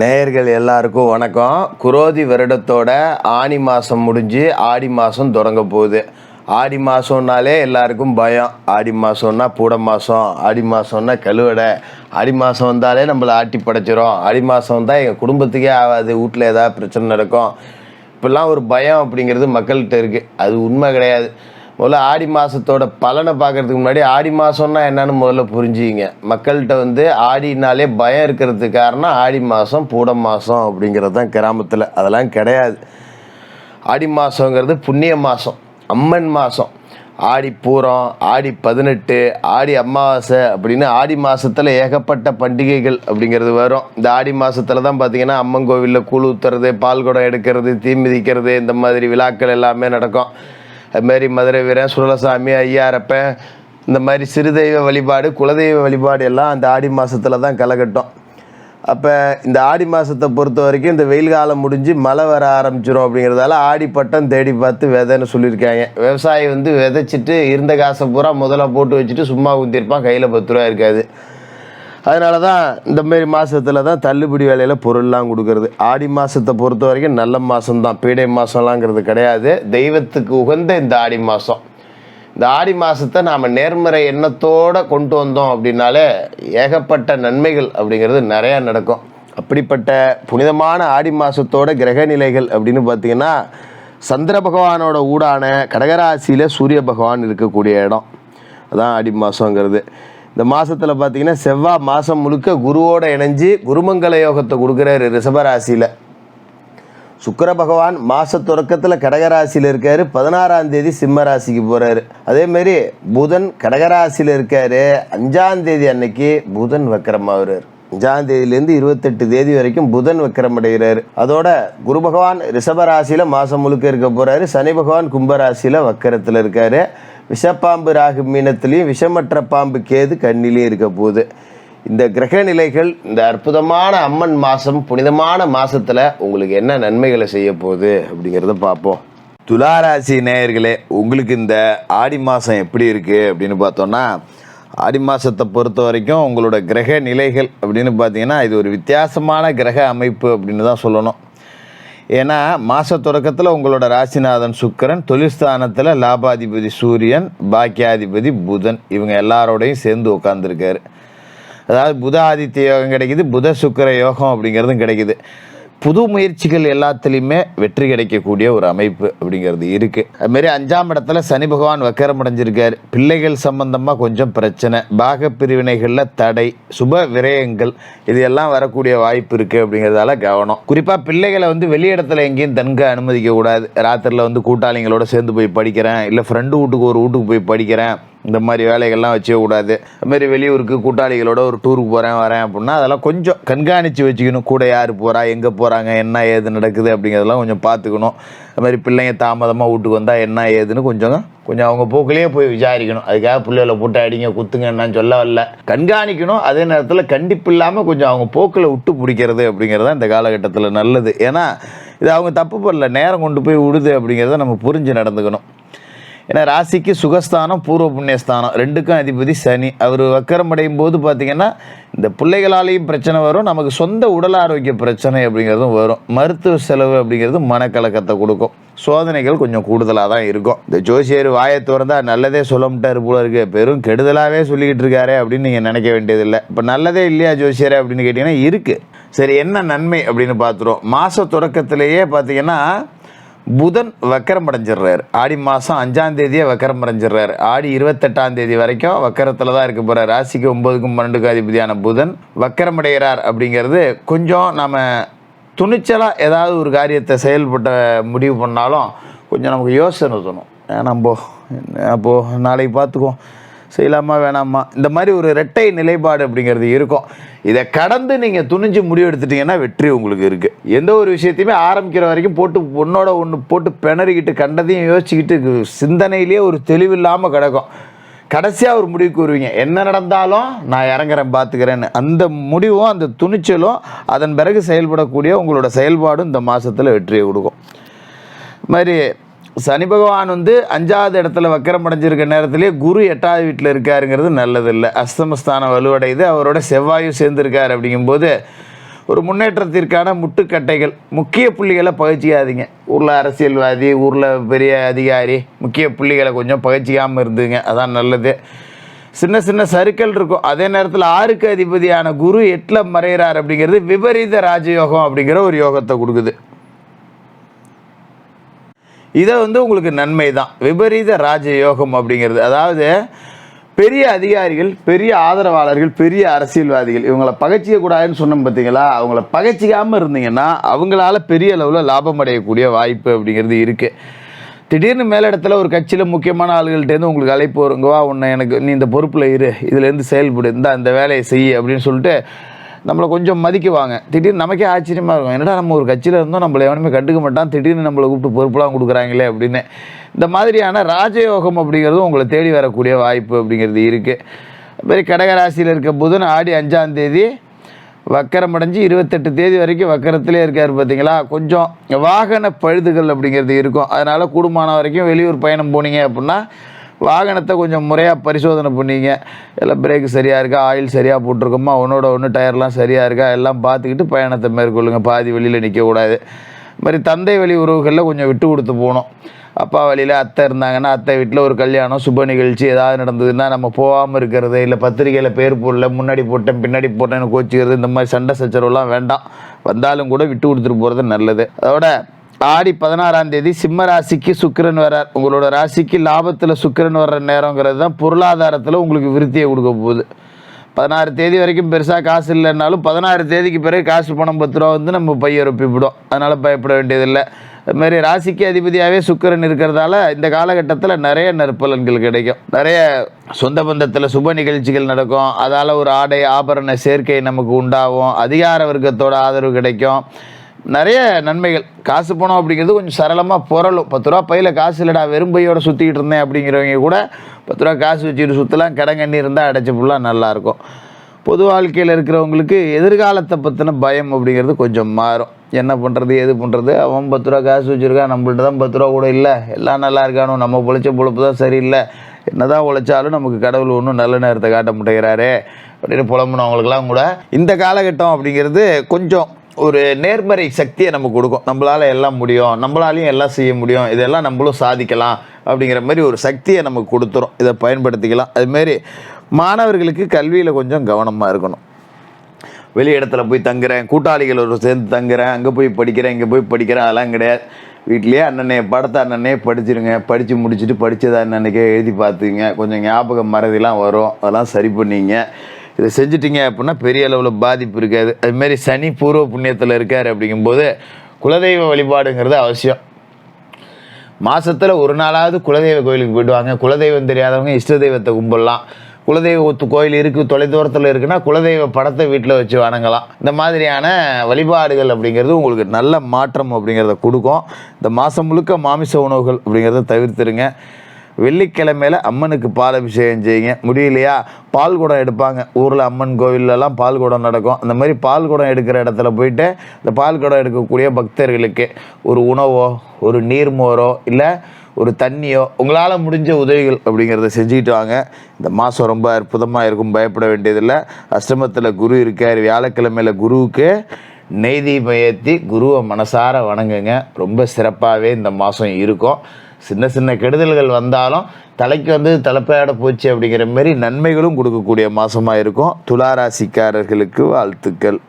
நேயர்கள் எல்லாருக்கும் வணக்கம். குரோதி வருடத்தோட ஆனி மாதம் முடிஞ்சு ஆடி மாதம் தொடங்க போகுது. ஆடி மாதம்னாலே எல்லாருக்கும் பயம். ஆடி மாதம்னா பூட மாதம் ஆடி மாதம்னா கழுவடை ஆடி மாதம் வந்தாலே நம்மளை ஆட்டி படைச்சிரும். ஆடி மாதம் வந்தால் எங்கள் குடும்பத்துக்கே ஆகாது வீட்டில் ஏதாவது பிரச்சனை நடக்கும். இப்போல்லாம் ஒரு பயம் அப்படிங்கிறது மக்கள்கிட்ட இருக்குது அது உண்மை கிடையாது. முதல்ல ஆடி மாதத்தோட பலனை பார்க்கறதுக்கு முன்னாடி ஆடி மாதம்னா என்னன்னு முதல்ல புரிஞ்சுக்கிங்க. மக்கள்கிட்ட வந்து ஆடினாலே பயம் இருக்கிறதுக்கு காரணம் ஆடி மாதம் பூட மாதம் அப்படிங்கிறது தான் கிராமத்தில். அதெல்லாம் கிடையாது. ஆடி மாதங்கிறது புண்ணிய மாதம் அம்மன் மாதம் ஆடி பூரம் ஆடி பதினெட்டு ஆடி அமாவாசை அப்படின்னு ஆடி மாதத்தில் ஏகப்பட்ட பண்டிகைகள் அப்படிங்கிறது வரும். இந்த ஆடி மாதத்தில் தான் பார்த்தீங்கன்னா அம்மன் கோவிலில் கூழ் ஊற்றுறது பால் குடம் எடுக்கிறது தீ மிதிக்கிறது இந்த மாதிரி விழாக்கள் எல்லாமே நடக்கும். அதுமாரி மதுரை வீரன் சுடலசாமி ஐயாரப்பன் இந்த மாதிரி சிறுதெய்வ வழிபாடு குலதெய்வ வழிபாடு எல்லாம் அந்த ஆடி மாதத்தில் தான் கலகட்டும். அப்போ இந்த ஆடி மாதத்தை பொறுத்த வரைக்கும் இந்த வெயில் காலம் முடிஞ்சு மழை வர ஆரம்பிச்சிடும் அப்படிங்கிறதால ஆடி பட்டம் தேடி பார்த்து விதைன்னு சொல்லியிருக்காங்க. விவசாயி வந்து விதைச்சிட்டு இருந்த காசை பூரா முதல்ல போட்டு வச்சுட்டு சும்மா ஊற்றிருப்பான் கையில் பத்து ரூபா இருக்காது. அதனால தான் இந்த மாதிரி மாதத்தில் தான் தள்ளுபடி வேலையில் பொருள்லாம் கொடுக்கறது. ஆடி மாதத்தை பொறுத்த வரைக்கும் நல்ல மாதம்தான் பீடை மாதம்லாங்கிறது கிடையாது. தெய்வத்துக்கு உகந்த இந்த ஆடி மாதம் இந்த ஆடி மாதத்தை நாம் நேர்மறை எண்ணத்தோடு கொண்டு வந்தோம் அப்படின்னாலே ஏகப்பட்ட நன்மைகள் அப்படிங்கிறது நிறையா நடக்கும். அப்படிப்பட்ட புனிதமான ஆடி மாதத்தோட கிரக நிலைகள் அப்படின்னு பார்த்தீங்கன்னா சந்திர பகவானோட ஊடான கடகராசியில் சூரிய பகவான் இருக்கக்கூடிய இடம். அதான் ஆடி மாதங்கிறது இந்த மாதத்தில் பார்த்தீங்கன்னா செவ்வாய் மாதம் முழுக்க குருவோட இணைஞ்சு குருமங்கல யோகத்தை கொடுக்குறாரு ரிஷபராசியில். சுக்கர பகவான் மாத தொடக்கத்தில் கடகராசியில் இருக்கார் பதினாறாம் தேதி சிம்ம ராசிக்கு போறாரு. அதேமாரி புதன் கடகராசியில் இருக்கார் அஞ்சாம் தேதி அன்னைக்கு புதன் வக்கரமாகிறார் அஞ்சாம் தேதியிலேருந்து இருபத்தெட்டு தேதி வரைக்கும் புதன் வக்கரம் அடைகிறார். அதோட குரு பகவான் ரிஷப ராசியில முழுக்க இருக்க போகிறாரு சனி பகவான் கும்பராசியில் வக்கரத்தில் இருக்காரு. விஷப்பாம்பு ராகு மீனத்திலையும் விஷமற்ற பாம்பு கேது கண்ணிலையும் இருக்க போகுது. இந்த கிரக நிலைகள் இந்த அற்புதமான அம்மன் மாதம் புனிதமான மாதத்தில் உங்களுக்கு என்ன நன்மைகளை செய்ய போகுது அப்படிங்கிறத பார்ப்போம். துளாராசி நேயர்களே உங்களுக்கு இந்த ஆடி மாதம் எப்படி இருக்குது அப்படின்னு பார்த்தோன்னா ஆடி மாதத்தை பொறுத்த வரைக்கும் உங்களோட கிரக நிலைகள் அப்படின்னு பார்த்தீங்கன்னா இது ஒரு வித்தியாசமான கிரக அமைப்பு அப்படின்னு தான் சொல்லணும். ஏன்னா மாத தொடக்கத்தில் உங்களோட ராசிநாதன் சுக்கிரன் தொழிற்ஸ்தானத்தில் லாபாதிபதி சூரியன் பாக்கியாதிபதி புதன் இவங்க எல்லாரோடையும் சேர்ந்து உட்காந்துருக்காரு அதாவது புத ஆதித்ய யோகம் கிடைக்குது புத சுக்கிர யோகம் அப்படிங்கிறதும் கிடைக்குது. புது முயற்சிகள் எல்லாத்துலேயுமே வெற்றி கிடைக்கக்கூடிய ஒரு அமைப்பு அப்படிங்கிறது இருக்குது அதுமாரி அஞ்சாம் இடத்துல சனி பகவான் வக்கரம் அடைஞ்சிருக்கார். பிள்ளைகள் சம்பந்தமாக கொஞ்சம் பிரச்சனை. பாக பிரிவினைகளில் தடை சுப விரயங்கள் இது எல்லாம் வரக்கூடிய வாய்ப்பு இருக்குது அப்படிங்கிறதால கவனம். குறிப்பாக பிள்ளைகளை வந்து வெளியிடத்துல எங்கேயும் தங்க அனுமதிக்கக்கூடாது. ராத்திரியில் வந்து கூட்டாளிங்களோட சேர்ந்து போய் படிக்கிறேன். இல்லை ஃப்ரெண்டு வீட்டுக்கு ஒரு வீட்டுக்கு போய் படிக்கிறேன். இந்த மாதிரி வேலைகள்லாம் வச்சே கூடாது. அதுமாரி வெளியூருக்கு கூட்டாளிகளோட ஒரு டூருக்கு போகிறேன் வரேன் அப்படின்னா அதெல்லாம் கொஞ்சம் கண்காணித்து வச்சுக்கணும். கூட யார் போகிறா எங்கே போகிறாங்க என்ன ஏது நடக்குது அப்படிங்கிறதெல்லாம் கொஞ்சம் பார்த்துக்கணும். அதுமாதிரி பிள்ளைங்க தாமதமாக வீட்டுக்கு வந்தால் என்ன ஏதுன்னு கொஞ்சம் கொஞ்சம் அவங்க போக்கிலேயே போய் விசாரிக்கணும். அதுக்காக பிள்ளைகளை போட்டு அடிங்க குத்துங்க என்னன்னு சொல்ல வரல. கண்காணிக்கணும் அதே நேரத்தில் கண்டிப்பு இல்லாமல் கொஞ்சம் அவங்க போக்கில் விட்டு பிடிக்கிறது அப்படிங்கிறது தான் இந்த காலகட்டத்தில் நல்லது. ஏன்னா இது அவங்க தப்பு பண்ணல நேரம் கொண்டு போய் விடுது அப்படிங்கிறத நம்ம புரிஞ்சு நடந்துக்கணும். ஏன்னா ராசிக்கு சுகஸ்தானம் பூர்வ புண்ணியஸ்தானம். ரெண்டுக்கும் அதிபதி சனி. அவர் வக்கரம் அடையும் போது பார்த்தீங்கன்னா இந்த பிள்ளைகளாலேயும் பிரச்சனை வரும் நமக்கு சொந்த உடல் ஆரோக்கிய பிரச்சனை அப்படிங்கிறதும் வரும். மருத்துவ செலவு அப்படிங்கிறது மனக்கலக்கத்தை கொடுக்கும். சோதனைகள் கொஞ்சம் கூடுதலாக தான் இருக்கும். இந்த ஜோசியர் வாயை திறந்தா நல்லதே சொல்ல முட்டார் போல இருக்கு. பெரும் கெடுதலாகவே சொல்லிக்கிட்டு இருக்காரு அப்படின்னு நீங்கள் நினைக்க வேண்டியதில்லை. இப்போ நல்லதே இல்லையா ஜோசியரே அப்படின்னு கேட்டிங்கன்னா இருக்குது சரி என்ன நன்மை அப்படின்னு பார்த்துருவோம் மாத தொடக்கத்திலேயே பார்த்தீங்கன்னா புதன் வக்கரம் அடைஞ்சிடுறாரு. ஆடி மாதம் அஞ்சாம் தேதியே வக்கரம் அடைஞ்சிடுறாரு. ஆடி இருபத்தெட்டாம் தேதி வரைக்கும் வக்கரத்தில் தான் இருக்க போகிறார் ராசிக்கு ஒன்பதுக்கும் பன்னெண்டுக்கும் அதிபதியான புதன் வக்கரம் அடைகிறார் அப்படிங்கிறது கொஞ்சம் நம்ம துணிச்சலாக ஏதாவது ஒரு காரியத்தை செயல்பட்ட முடிவு பண்ணாலும் கொஞ்சம் நமக்கு யோசனை தோணும். நம்ம அப்போ நாளைக்கு பார்த்துக்குவோம். செய்யலாமா வேணாமா? இந்த மாதிரி ஒரு ரெட்டை நிலைப்பாடு அப்படிங்கிறது இருக்கும். இதை கடந்து நீங்கள் துணிஞ்சு முடிவு எடுத்துட்டீங்கன்னா வெற்றி உங்களுக்கு இருக்குது எந்த ஒரு விஷயத்தையுமே ஆரம்பிக்கிற வரைக்கும் போட்டு ஒன்னோட ஒன்று போட்டு பிணறிக்கிட்டு கண்டதையும் யோசிச்சுக்கிட்டு சிந்தனையிலேயே ஒரு தெளிவில்லாமல் கிடக்கும். கடைசியாக ஒரு முடிவுக்கு வருவீங்க. என்ன நடந்தாலும் நான் இறங்குறேன் பார்த்துக்கிறேன்னு அந்த முடிவும் அந்த துணிச்சலும் அதன் பிறகு செயல்படக்கூடிய உங்களோட செயல்பாடும் இந்த மாதத்தில் வெற்றியை கொடுக்கும். இது மாதிரி சனி பகவான் வந்து அஞ்சாவது இடத்துல வக்கரம் அடைஞ்சிருக்க நேரத்திலே குரு எட்டாவது வீட்டில் இருக்காருங்கிறது நல்லதில்லை. அஸ்தமஸ்தானம் வலுவடையுது. அவரோட செவ்வாயும் சேர்ந்துருக்கார் அப்படிங்கும்போது ஒரு முன்னேற்றத்திற்கான முட்டுக்கட்டைகள் முக்கிய புள்ளிகளை பகிச்சிக்காதீங்க ஊரில் அரசியல்வாதி ஊரில் பெரிய அதிகாரி முக்கிய புள்ளிகளை கொஞ்சம் பகிச்சிக்காமல் இருந்துங்க. அதான் நல்லது. சின்ன சின்ன சறுக்கல் இருக்கும். அதே நேரத்தில் ஆறுக்கு அதிபதியான குரு எட்டில் மறைகிறார் அப்படிங்கிறது விபரீத ராஜயோகம் அப்படிங்கிற ஒரு யோகத்தை கொடுக்குது. இதை வந்து உங்களுக்கு நன்மை தான் விபரீத ராஜயோகம் அப்படிங்கிறது. அதாவது பெரிய அதிகாரிகள் பெரிய ஆதரவாளர்கள் பெரிய அரசியல்வாதிகள் இவங்களை பகச்சிக்கக்கூடாதுன்னு சொன்னோம் பார்த்தீங்களா? அவங்கள பகைச்சிக்காமல் இருந்தீங்கன்னா அவங்களால பெரிய அளவில் லாபம் அடையக்கூடிய வாய்ப்பு அப்படிங்கிறது இருக்குது திடீர்னு மேலிடத்துல ஒரு கட்சியில் முக்கியமான ஆளுகள்ட்டேருந்து உங்களுக்கு அழைப்பு வருங்கவா உன்னை எனக்கு நீ இந்த பொறுப்பில் இரு இதுலேருந்து செயல்படு இந்த அந்த வேலையை செய் அப்படின்னு சொல்லிட்டு நம்மளை கொஞ்சம் மதிக்குவாங்க. திடீர்னு நமக்கே ஆச்சரியமாக இருக்கும். என்னடா நம்ம ஒரு கட்சியில் இருந்தோம் நம்மளை எவனுமே கண்டுக்க மாட்டான் திடீர்னு நம்மளை கூப்பிட்டு பொறுப்புலாம் கொடுக்குறாங்களே அப்படின்னு. இந்த மாதிரியான ராஜயோகம் அப்படிங்கிறதும் உங்களை தேடி வரக்கூடிய வாய்ப்பு அப்படிங்கிறது இருக்குது மாதிரி கடகராசியில் இருக்க புதன் ஆடி அஞ்சாம் தேதி வக்கரம் அடைஞ்சு இருபத்தெட்டு தேதி வரைக்கும் வக்கரத்திலே இருக்கார் பார்த்தீங்களா? கொஞ்சம் வாகன பழுதுகள் அப்படிங்கிறது இருக்கும். அதனால் கூடுமான வரைக்கும் வெளியூர் பயணம் போனீங்க அப்படின்னா வாகனத்தை கொஞ்சம் முறையாக பரிசோதனை பண்ணிங்க. எல்லாம் பிரேக் சரியாக இருக்கா? ஆயில் சரியாக போட்டிருக்கோமா? ஒன்றோட ஒன்று டயர்லாம் சரியாக இருக்கா? எல்லாம் பார்த்துக்கிட்டு பயணத்தை மேற்கொள்ளுங்க. பாதி வெளியில் நிற்கக்கூடாது இது மாதிரி தந்தை வழி உறவுகளில் கொஞ்சம் விட்டு கொடுத்து போகணும். அப்பா வழியில் அத்தை இருந்தாங்கன்னா அத்தை வீட்டில் ஒரு கல்யாணம் சுப நிகழ்ச்சி ஏதாவது நடந்ததுன்னா நம்ம போகாமல் இருக்கிறது இல்லை பத்திரிக்கையில் பேர் போடல முன்னாடி போட்டேன் பின்னாடி போட்டேன்னு கோச்சிக்கிறது இந்த மாதிரி சண்டை சச்சரவுலாம் வேண்டாம். வந்தாலும் கூட விட்டு கொடுத்துட்டு போகிறது நல்லது. அதோட ஆடி பதினாறாம் தேதி சிம்ம ராசிக்கு சுக்கிரன் வரார் உங்களோட ராசிக்கு லாபத்தில் சுக்கிரன் வர்ற நேரங்கிறது தான் பொருளாதாரத்தில் உங்களுக்கு விருத்தியை கொடுக்க போகுது. பதினாறு தேதி வரைக்கும் பெருசாக காசு இல்லைன்னாலும் பதினாறு தேதிக்கு பிறகு காசு பணம் பத்து ரூபா வந்து நம்ம பைய ரொப்பிவிடும் அதனால் பயப்பட வேண்டியதில்லை. அதுமாரி ராசிக்கு அதிபதியாகவே சுக்கிரன் இருக்கிறதால இந்த காலகட்டத்தில் நிறைய நற்பலன்கள் கிடைக்கும். நிறைய சொந்த பந்தத்தில் சுப நிகழ்ச்சிகள் நடக்கும். அதால் ஒரு ஆடை ஆபரண சேர்க்கை நமக்கு உண்டாகும். அதிகார வர்க்கத்தோட ஆதரவு கிடைக்கும். நிறைய நன்மைகள். காசு பணம் அப்படிங்கிறது கொஞ்சம் சரளமாக புரளும். பத்து ரூபா பையில் காசு இல்லைடா வெறும் பையோட சுற்றிக்கிட்டு இருந்தேன் அப்படிங்கிறவங்க கூட பத்து ரூபா காசு வச்சுக்கிட்டு சுற்றலாம் கடங்கண்ணி இருந்தால் அடைச்சி ஃபுல்லாக நல்லாயிருக்கும் பொது வாழ்க்கையில் இருக்கிறவங்களுக்கு எதிர்காலத்தை பற்றின பயம் அப்படிங்கிறது கொஞ்சம் மாறும். என்ன பண்ணுறது எது பண்ணுறது அவன் பத்து ரூபா காசு வச்சுருக்கான் நம்மள்ட்ட தான் பத்து ரூபா கூட இல்லை. எல்லாம் நல்லா இருக்கானோ நம்ம பொழைச்ச பொழப்பு தான் சரியில்லை. என்னதான் உழைச்சாலும் நமக்கு கடவுள் ஒன்றும் நல்ல நேரத்தை காட்ட மாட்டேங்கிறாரே. அப்படின்னு புலம்புனவங்களுக்கெல்லாம் கூட இந்த காலகட்டம் அப்படிங்கிறது கொஞ்சம் ஒரு நேர்மறை சக்தியை நமக்கு கொடுக்கும். நம்மளால் எல்லாம் முடியும். நம்மளாலையும் எல்லாம் செய்ய முடியும். இதெல்லாம் நம்மளும் சாதிக்கலாம் அப்படிங்கிற மாதிரி ஒரு சக்தியை நமக்கு கொடுத்துரும் இதை பயன்படுத்திக்கலாம். அதுமாரி மாணவர்களுக்கு கல்வியில் கொஞ்சம் கவனமாக இருக்கணும். வெளி இடத்துல போய் தங்குறேன். கூட்டாளிகளோட சேர்ந்து தங்குறேன். அங்கே போய் படிக்கிறேன். இங்கே போய் படிக்கிறேன். அதெல்லாம் கிடையாது. வீட்லேயே அண்ணனே படத்தை அண்ணனே படிச்சிருங்க. படித்து முடிச்சுட்டு படித்ததை அண்ணனுக்கே எழுதி பார்த்துங்க கொஞ்சம் ஞாபகம் மறதிலாம் வரும். அதெல்லாம் சரி பண்ணிங்க. இதை செஞ்சிட்டிங்க அப்படின்னா பெரிய அளவில் பாதிப்பு இருக்காது. அதுமாரி சனி பூர்வ புண்ணியத்தில் இருக்கார் அப்படிங்கும்போது குலதெய்வ வழிபாடுங்கிறது அவசியம். மாதத்தில் ஒரு நாளாவது குலதெய்வ கோயிலுக்கு போயிடுவாங்க. குலதெய்வம் தெரியாதவங்க இஷ்ட தெய்வத்தை கும்பிடலாம். குலதெய்வத்து கோயில் இருக்குது தொலைதூரத்தில் இருக்குன்னா குலதெய்வ படத்தை வீட்டில் வச்சு வணங்கலாம். இந்த மாதிரியான வழிபாடுகள் அப்படிங்கிறது உங்களுக்கு நல்ல மாற்றம் அப்படிங்கிறத கொடுக்கும். இந்த மாதம் முழுக்க மாமிச உணவுகள் அப்படிங்கிறத தவிர்த்துருங்க. வெள்ளிக்கிழமையில் அம்மனுக்கு பால் அபிஷேகம் செய்யுங்க. முடியலையா? பால் குடம் எடுப்பாங்க. ஊரில் அம்மன் கோவிலெலாம் பால் குடம் நடக்கும். அந்த மாதிரி பால் குடம் எடுக்கிற இடத்துல போயிட்டு இந்த பால் குடம் எடுக்கக்கூடிய பக்தர்களுக்கு ஒரு உணவோ ஒரு நீர்மோரோ இல்லை ஒரு தண்ணியோ உங்களால் முடிஞ்ச உதவிகள் அப்படிங்கிறத செஞ்சுக்கிட்டு வாங்க. இந்த மாதம் ரொம்ப அற்புதமாக இருக்கும். பயப்பட வேண்டியதில்லை. அஷ்டமத்தில் குரு இருக்கார். வியாழக்கிழமையில் குருவுக்கு நெய்தீபம் ஏற்றி குருவை மனசார வணங்குங்க. ரொம்ப சிறப்பாகவே இந்த மாதம் இருக்கும். சின்ன சின்ன கெடுதல்கள் வந்தாலும் தலைக்கு வந்து தலைப்பையாட போச்சு அப்படிங்கிற மாதிரி நன்மைகளும் கொடுக்கக்கூடிய மாதமாக இருக்கும். துளாராசிக்காரர்களுக்கு வாழ்த்துக்கள்.